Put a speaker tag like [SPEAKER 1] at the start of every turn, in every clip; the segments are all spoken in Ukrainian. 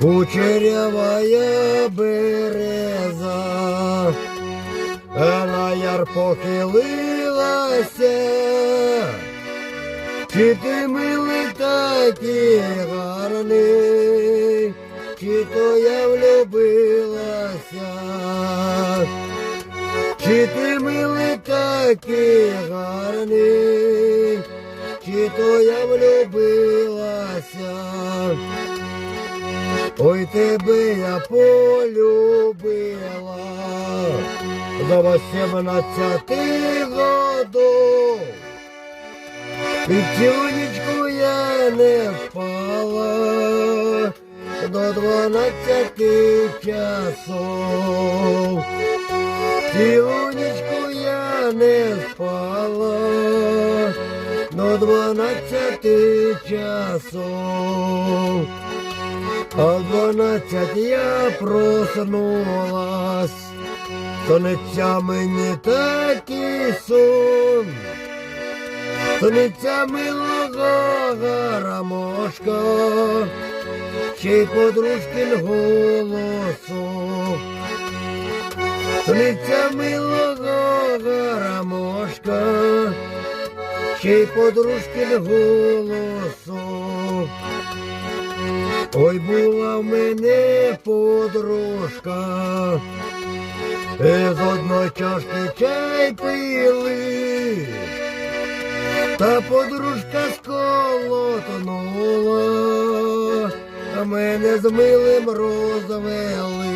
[SPEAKER 1] Кучерявая береза, на яр похилилася, чи ти милий такий гарний, чи то я влюбилася, чи ти милий такий гарний, чи то я влюбилася. Ой, тебе я полюбила до восемнадцяти годов. І тюнечку я не спала до дванадцяти часов. Тюнечку я не спала до дванадцяти часов. А дванадцять я проснулась, Сонеця мені такий сон, Сонеця милого гарамошка, ще й подружкин голосок. Сонеця милого гарамошка, ще й подружкин голосок. Ой, була в мене подружка, з одної чашки чай пили, та подружка сколотнула, а мене з милим розвели.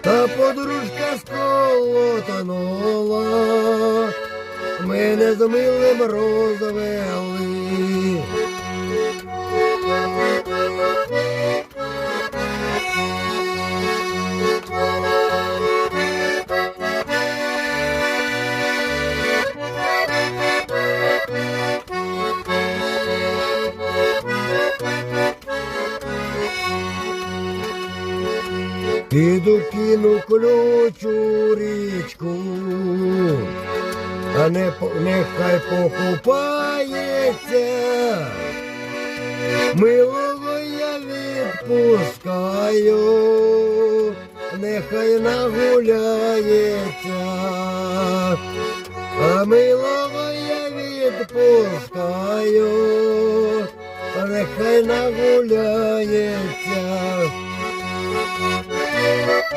[SPEAKER 1] Та подружка сколотнула, мене з милим розвели. Піду кину ключ у річку, а не нехай покупається. Милого я відпускаю, нехай нагуляється. А милого я відпускаю, нехай нагуляється. Música